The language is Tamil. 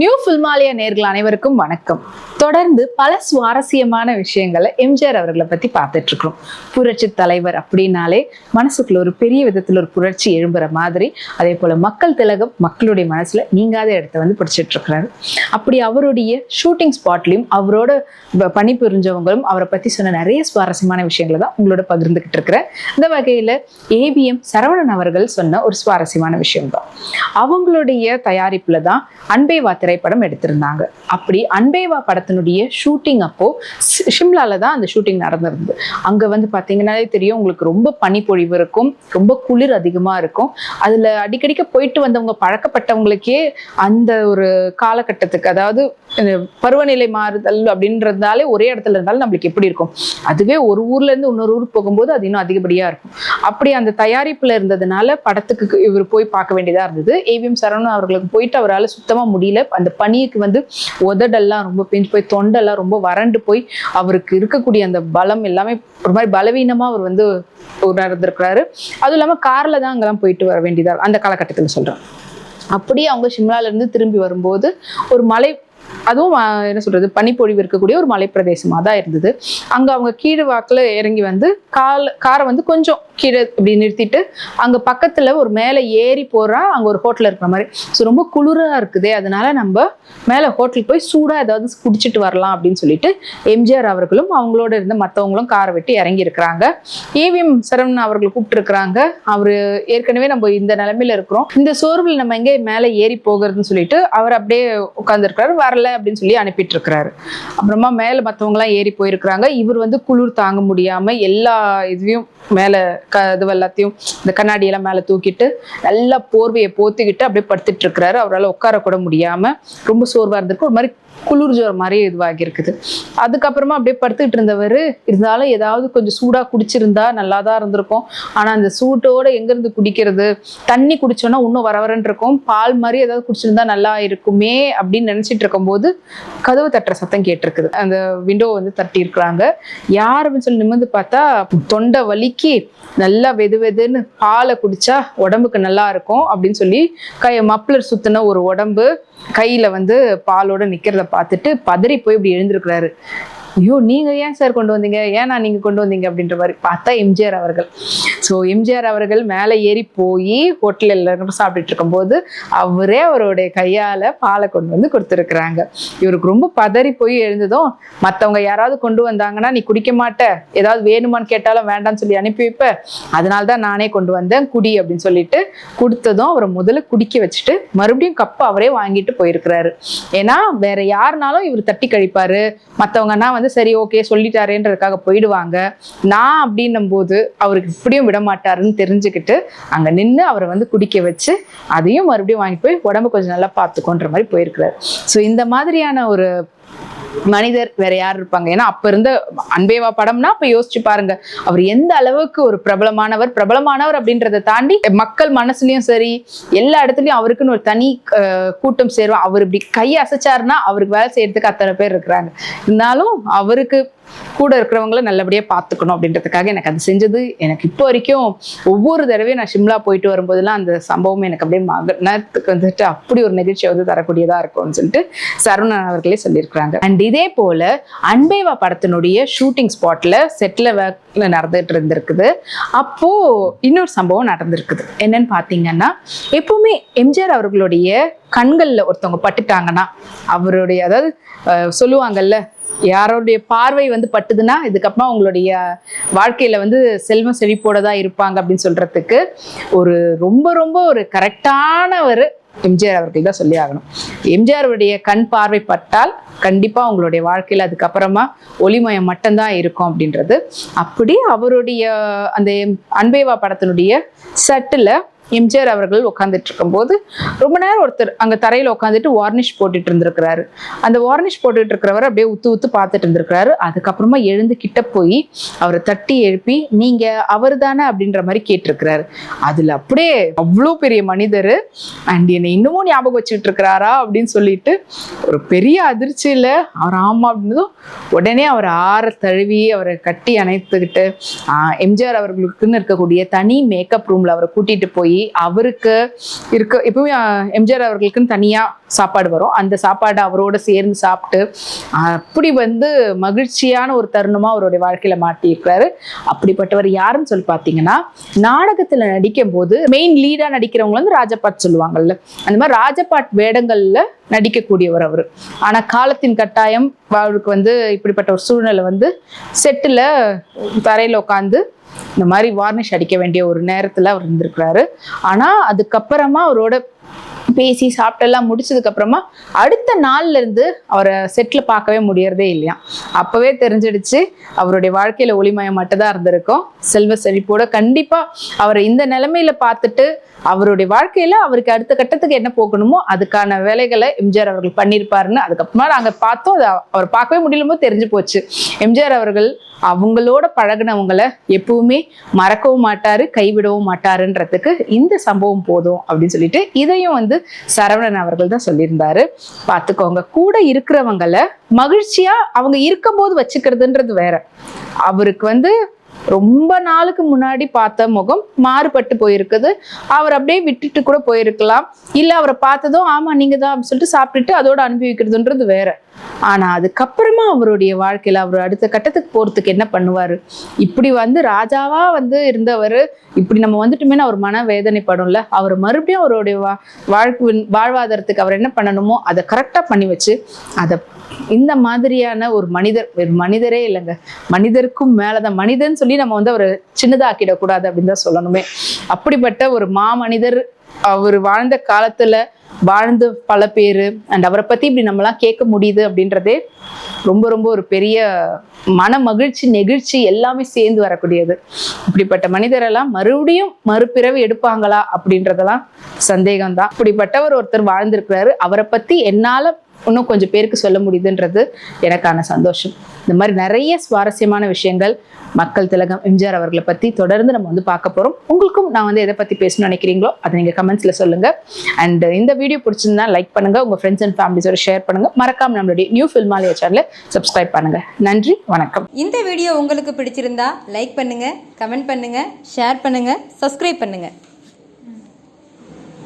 நியூ ஃபில்மாலியா நேர்கள் அனைவருக்கும் வணக்கம். தொடர்ந்து பல சுவாரஸ்யமான விஷயங்களை எம்ஜிஆர் அவர்களை பத்தி பார்த்துட்டு இருக்கிறோம். புரட்சி தலைவர் அப்படின்னாலே மனசுக்குள்ள ஒரு பெரிய விதத்துல ஒரு புரட்சி எழும்புற மாதிரி அதே போல மக்கள் திலகம் மக்களுடைய மனசுல நீங்காத இடத்த வந்து பிடிச்சிட்டு இருக்கிறாரு. அப்படி அவருடைய ஷூட்டிங் ஸ்பாட்லயும் அவரோட பணிபுரிஞ்சவங்களும் அவரை பத்தி சொன்ன நிறைய சுவாரஸ்யமான விஷயங்களை தான் உங்களோட பகிர்ந்துகிட்டு இருக்கிறேன். இந்த வகையில ஏவிஎம் சரவணன் அவர்கள் சொன்ன ஒரு சுவாரஸ்யமான விஷயம் தான் அவங்களுடைய தயாரிப்புல தான் அன்பேவா திரைப்படம் எடுத்திருந்தாங்க. அப்படி அன்பேவா படத்தினுடைய ஷூட்டிங் அப்போ சி- ஷிம்லால தான் அந்த ஷூட்டிங் நடந்திருந்தது. அங்க வந்து பாத்தீங்கன்னாலே தெரியும் உங்களுக்கு ரொம்ப பனிப்பொழிவு இருக்கும் ரொம்ப குளிர் அதிகமா இருக்கும். அதுல அடிக்கடிக்க போயிட்டு வந்தவங்க பழக்கப்பட்டவங்களுக்கே அந்த ஒரு காலகட்டத்துக்கு அதாவது பருவநிலை மாறுதல் அப்படின்றதாலே ஒரே இடத்துல இருந்தாலும் நம்மளுக்கு எப்படி இருக்கும்? அதுவே ஒரு ஊர்ல இருந்து இன்னொரு ஊர் போகும்போது அது இன்னும் அதிகப்படியா இருக்கும். அப்படி அந்த தயாரிப்புல இருந்ததுனால படத்துக்கு இவர் போய் பார்க்க வேண்டியதா இருந்தது. ஏவிஎம் சரவணன் அவர்களுக்கு போயிட்டு அவரால் சுத்தமாக முடியல. அந்த பனிக்கு வந்து உதடெல்லாம் ரொம்ப பிஞ்சு போய் தொண்டெல்லாம் ரொம்ப வறண்டு போய் அவருக்கு இருக்கக்கூடிய அந்த பலம் எல்லாமே ஒரு மாதிரி பலவீனமாக அவர் வந்து உணர்ந்திருக்கிறாரு. அதுவும் இல்லாமல் காரில் தான் அங்கெல்லாம் போயிட்டு வர வேண்டியதாக அந்த காலகட்டத்தில் சொல்கிறேன் அப்படியே அவங்க சிம்லாலேருந்து திரும்பி வரும்போது ஒரு மலை அதுவும் என்ன சொல்றது பனிப்பொழிவு இருக்கக்கூடிய ஒரு மலை பிரதேசமா தான் இருந்தது. அங்க அவங்க கீழே வாக்குல இறங்கி வந்து கால் காரை வந்து கொஞ்சம் கீழே இப்படி நிறுத்திட்டு அங்க பக்கத்துல ஒரு மேலே ஏறி போறா அங்க ஒரு ஹோட்டல் இருக்கிற மாதிரி. ஸோ ரொம்ப குளிரா இருக்குதே அதனால நம்ம மேலே ஹோட்டலுக்கு போய் சூடா ஏதாவது குடிச்சிட்டு வரலாம் அப்படின்னு சொல்லிட்டு எம்ஜிஆர் அவர்களும் அவங்களோட இருந்த மற்றவங்களும் காரை விட்டு இறங்கி இருக்கிறாங்க. ஏவிஎம் சரவணன் அவர்கள் கூப்பிட்டுருக்கிறாங்க. அவரு ஏற்கனவே நம்ம இந்த நிலைமையில இருக்கிறோம். இந்த சோர்வில் நம்ம எங்கே மேலே ஏறி போகிறதுன்னு சொல்லிட்டு அவர் அப்படியே உட்கார்ந்துருக்கிறாரு. வரல அப்படின்னு சொல்லி அனுப்பிட்டு இருக்கிறாரு அப்புறமா மேலே மற்றவங்கலாம் ஏறி போயிருக்கிறாங்க. இவர் வந்து குளிர் தாங்க முடியாம எல்லா இதுவையும் மேலே க இது எல்லாத்தையும் இந்த கண்ணாடி எல்லாம் மேலே தூக்கிட்டு நல்லா போர்வையை போத்திக்கிட்டு அப்படியே படுத்துட்டு இருக்கிறாரு. அவரால் உட்கார கூட முடியாம ரொம்ப சோர்வா இருந்திருக்கு. ஒரு மாதிரி குளிர் ஜோர் மாதிரி இதுவாகி இருக்குது அதுக்கப்புறமா அப்படியே படுத்துக்கிட்டு இருந்தவர் இருந்தாலும் ஏதாவது கொஞ்சம் சூடா குடிச்சிருந்தா நல்லா தான் இருந்திருக்கும். ஆனா அந்த சூட்டோட எங்கேருந்து குடிக்கிறது? தண்ணி குடிச்சோன்னா இன்னும் வரவரன்னு இருக்கும். பால் மாதிரி ஏதாவது குடிச்சிருந்தா நல்லா இருக்குமே அப்படின்னு நினைச்சிட்டு இருக்கும்போது கதவு தட்டுற சத்தம் கேட்டிருக்குது. அந்த விண்டோ வந்து தட்டி இருக்கிறாங்க. யார் அப்படின்னு சொல்லி நிமிர்ந்து பார்த்தா தொண்டை வலிக்கு நல்லா வெது வெதுன்னு பாலை குடிச்சா உடம்புக்கு நல்லா இருக்கும் அப்படின்னு சொல்லி கை மப்ளர் சுத்தின ஒரு உடம்பு கையில் வந்து பாலோட நிற்கிறத பார்த்துட்டு பதறி போய் இப்படி எழுந்திருக்கிறாரு. ஐயோ நீங்க ஏன் சார் கொண்டு வந்தீங்க? ஏன்னா நீங்க கொண்டு வந்தீங்க? அப்படின்ற மாதிரி பார்த்தா எம்ஜிஆர் அவர்கள். ஸோ எம்ஜிஆர் அவர்கள் மேலே ஏறி போய் ஹோட்டலில் எல்லாரும் சாப்பிட்டுட்டு இருக்கும்போது அவரே அவருடைய கையால பாலை கொண்டு வந்து கொடுத்துருக்குறாங்க. இவருக்கு ரொம்ப பதறி போய் எழுந்ததும் மற்றவங்க யாராவது கொண்டு வந்தாங்கன்னா நீ குடிக்க மாட்ட. ஏதாவது வேணுமான்னு கேட்டாலும் வேண்டாம்னு சொல்லி அனுப்பி வைப்ப. அதனால தான் நானே கொண்டு வந்தேன் குடி அப்படின்னு சொல்லிட்டு கொடுத்ததும் அவரை முதல்ல குடிக்க வச்சுட்டு மறுபடியும் கப்பு அவரே வாங்கிட்டு போயிருக்கிறாரு. ஏன்னா வேற யாருனாலும் இவர் தட்டி கழிப்பாரு. மற்றவங்கன்னா வந்து சரி ஓகே சொல்லிட்டாரேன்றதுக்காக போயிடுவாங்க. நான் அப்படின்னும் போது அவருக்கு இப்படியும் விட மாட்டாருன்னு தெரிஞ்சுக்கிட்டு அங்க நின்று அவரை வந்து குடிக்க வச்சு அதையும் மறுபடியும் வாங்கி போய் உடம்பு கொஞ்சம் நல்லா பார்த்துக்கோன்ற மாதிரி போயிருக்கிறாரு. ஸோ இந்த மாதிரியான ஒரு மனிதர் வேற யார் இருப்பாங்க? ஏன்னா அப்ப இருந்த அன்பேவா படம்னா அப்ப யோசிச்சு பாருங்க. அவர் எந்த அளவுக்கு ஒரு பிரபலமானவர் பிரபலமானவர் அப்படின்றத தாண்டி மக்கள் மனசுலயும் சரி எல்லா இடத்துலயும் அவருக்குன்னு ஒரு தனி கூட்டம் சேருவா. அவர் இப்படி கை அசைச்சாருன்னா அவருக்கு வேலை செய்யறதுக்கு அத்தனை பேர் இருக்கிறாங்க. இருந்தாலும் அவருக்கு கூட இருக்கிறவங்கள நல்லபடியாக பார்த்துக்கணும் அப்படின்றதுக்காக எனக்கு அது செஞ்சது. எனக்கு இப்போ வரைக்கும் ஒவ்வொரு தடவையும் நான் ஷிம்லா போயிட்டு வரும்போதெல்லாம் அந்த சம்பவம் எனக்கு அப்படியே மகனத்துக்கு வந்துட்டு அப்படி ஒரு நிகழ்ச்சியை வந்து தரக்கூடியதாக இருக்கும்னு சொல்லிட்டு சரவணன் அவர்களே சொல்லியிருக்கிறாங்க. அண்ட் இதே போல் அன்பேவா படத்தினுடைய ஷூட்டிங் ஸ்பாட்டில் செட்டில் வேக்ல நடந்துட்டு இருந்திருக்குது. அப்போது இன்னொரு சம்பவம் நடந்திருக்குது. என்னன்னு பார்த்தீங்கன்னா எப்பவுமே எம்ஜிஆர் அவர்களுடைய கண்களில் ஒருத்தவங்க பட்டுட்டாங்கன்னா அவருடைய அதாவது சொல்லுவாங்கல்ல யாரோடைய பார்வை வந்து பட்டுதுன்னா இதுக்கப்புறமா அவங்களுடைய வாழ்க்கையில வந்து செல்வம் செழிப்போட தான் இருப்பாங்க அப்படின்னு சொல்றதுக்கு ஒரு ரொம்ப ரொம்ப ஒரு கரெக்டான ஒரு எம்ஜிஆர் அவர்கள் தான் சொல்லி ஆகணும். எம்ஜிஆருடைய கண் பார்வை பட்டால் கண்டிப்பா உங்களுடைய வாழ்க்கையில அதுக்கப்புறமா ஒளிமயம் மட்டும்தான் இருக்கும் அப்படின்றது. அப்படி அவருடைய அந்த அன்பேவா படத்தினுடைய சட்டில் எம்ஜிஆர் அவர்கள் உட்காந்துட்டு இருக்கும்போது ரொம்ப நேரம் ஒருத்தர் அங்கே தரையில் உட்காந்துட்டு வார்னிஷ் போட்டுட்டு இருந்திருக்கிறாரு. அந்த வார்னிஷ் போட்டுட்டு இருக்கிறவர் அப்படியே உத்து உத்து பார்த்துட்டு இருந்திருக்கிறாரு. அதுக்கப்புறமா எழுந்து கிட்ட போய் அவரை தட்டி எழுப்பி நீங்க அவர் தானே அப்படின்ற மாதிரி கேட்டிருக்கிறாரு. அதுல அப்படியே அவ்வளோ பெரிய மனிதர் அண்ட் என்னை இன்னமும் ஞாபகம் வச்சுட்டு இருக்கிறாரா அப்படின்னு சொல்லிட்டு ஒரு பெரிய அதிர்ச்சியில் அவர் ஆமா அப்படின்னதும் உடனே அவர் ஆற தழுவி அவரை கட்டி அணைத்துக்கிட்டு எம்ஜிஆர் அவர்களுக்குன்னு இருக்கக்கூடிய தனி மேக்கப் ரூம்ல அவரை கூட்டிட்டு போய் அவருக்கு இருக்க எப்பவுமே எம்ஜிஆர் அவர்களுக்குன்னு தனியாக சாப்பாடு வரும். அந்த சாப்பாடு அவரோட சேர்ந்து சாப்பிட்டு அப்படி வந்து மகிழ்ச்சியான ஒரு தருணமாக அவருடைய வாழ்க்கையில மாட்டியிருக்கிறாரு. அப்படிப்பட்டவர் யாருன்னு சொல்லி பார்த்தீங்கன்னா நாடகத்தில் நடிக்கும் போது மெயின் லீடாக நடிக்கிறவங்க வந்து ராஜபாட் சொல்லுவாங்கல்ல. அந்த மாதிரி ராஜபாட் வேடங்களில் நடிக்கக்கூடியவர் அவர். ஆனால் காலத்தின் கட்டாயம் அவருக்கு வந்து இப்படிப்பட்ட ஒரு சூழ்நிலை வந்து செட்டில் தரையில் உட்காந்து இந்த மாதிரி வார்னிஷ் அடிக்க வேண்டிய ஒரு நேரத்துல அவர் இருந்திருக்கிறாரு. ஆனா அதுக்கப்புறமா அவரோட பேசி சாப்பிட்டெல்லாம் முடிச்சதுக்கு அப்புறமா அடுத்த நாள்ல இருந்து அவரை செட்ல பார்க்கவே முடியறதே இல்லையா. அப்பவே தெரிஞ்சிடுச்சு அவருடைய வாழ்க்கையில ஒளிமயம் மட்டும் தான் இருந்திருக்கும். செல்வ செழிப்போட கண்டிப்பா அவரை இந்த நிலைமையில பார்த்துட்டு அவருடைய வாழ்க்கையில அவருக்கு அடுத்த கட்டத்துக்கு என்ன போகணுமோ அதுக்கான வேலைகளை எம்ஜிஆர் அவர்கள் பண்ணியிருப்பாருன்னு அதுக்கப்புறமா நாங்கள் பார்த்தோம். அது அவர் பார்க்கவே முடியலமோ தெரிஞ்சு போச்சு. எம்ஜிஆர் அவர்கள் அவங்களோட பழகினவங்களை எப்பவுமே மறக்கவும் மாட்டாரு கைவிடவும் மாட்டாருன்றதுக்கு இந்த சம்பவம் போதும் அப்படின்னு சொல்லிட்டு இதையும் வந்து சரவணன் அவர்கள் தான் சொல்லியிருந்தாரு. பார்த்துக்கோங்க கூட இருக்கிறவங்கள மகிழ்ச்சியா அவங்க இருக்கும்போது வச்சுக்கிறதுன்றது வேற. அவருக்கு வந்து ரொம்ப நாளுக்கு முன்னாடி பார்த்த முகம் மாறுபட்டு போயிருக்குது. அவர் அப்படியே விட்டுட்டு கூட போயிருக்கலாம். இல்ல அவரை பார்த்ததும் ஆமா நீங்க தான் அப்படின்னு சொல்லிட்டு சாப்பிட்டுட்டு அதோட அனுபவிக்கிறதுன்றது வேற. ஆனா அதுக்கப்புறமா அவருடைய வாழ்க்கையில அவர் அடுத்த கட்டத்துக்கு போறதுக்கு என்ன பண்ணுவாரு? இப்படி வந்து ராஜாவா வந்து இருந்தவர் இப்படி நம்ம வந்துட்டுமே அவர் மன வேதனைப்படும்ல. அவர் மறுபடியும் அவருடைய வா வாழ்க்கை வாழ்வாதாரத்துக்கு அவர் என்ன பண்ணணுமோ அதை கரெக்டா பண்ணி வச்சு அதை இந்த மாதிரியான ஒரு மனிதர் ஒரு மனிதரே இல்லைங்க. மனிதருக்கும் மேலதான். மனிதன் சொல்லி நம்ம வந்து அவரை சின்னதாக்கிடக்கூடாது அப்படின்னு தான் சொல்லணுமே. அப்படிப்பட்ட ஒரு மாமனிதர் அவர் வாழ்ந்த காலத்துல வாழ்ந்து பல பேர் அண்ட் அவரை பத்தி இப்படி நம்மளாம் கேட்க முடியுது அப்படின்றதே ரொம்ப ரொம்ப ஒரு பெரிய மன மகிழ்ச்சி நெகிழ்ச்சி எல்லாமே சேர்ந்து வரக்கூடியது. இப்படிப்பட்ட மனிதரெல்லாம் மறுபடியும் மறுபிறவி எடுப்பாங்களா அப்படின்றதெல்லாம் சந்தேகம்தான். இப்படிப்பட்டவர் ஒருத்தர் வாழ்ந்திருக்கிறாரு. அவரை பத்தி என்னால இன்னும் கொஞ்சம் பேருக்கு சொல்ல முடியுதுன்றது எனக்கான சந்தோஷம். இந்த மாதிரி நிறைய சுவாரஸ்யமான விஷயங்கள் மக்கள் திலகம் எம்ஜிஆர் அவர்களை பற்றி தொடர்ந்து நம்ம வந்து பார்க்க போகிறோம் உங்களுக்கும் நான் வந்து எதை பற்றி பேசணும்னு நினைக்கிறீங்களோ அதை நீங்கள் கமெண்ட்ஸில் சொல்லுங்கள் அண்ட் இந்த வீடியோ பிடிச்சிருந்தா லைக் பண்ணுங்கள் உங்கள் ஃப்ரெண்ட்ஸ் அண்ட் ஃபேமிலிஸோட ஷேர் பண்ணுங்கள் மறக்காமல் நம்மளுடைய நியூ ஃபில்மாலயா சேனலை சப்ஸ்கிரைப் பண்ணுங்கள் நன்றி வணக்கம். இந்த வீடியோ உங்களுக்கு பிடிச்சிருந்தா லைக் பண்ணுங்கள் கமெண்ட் பண்ணுங்கள் ஷேர் பண்ணுங்கள் சப்ஸ்கிரைப் பண்ணுங்கள்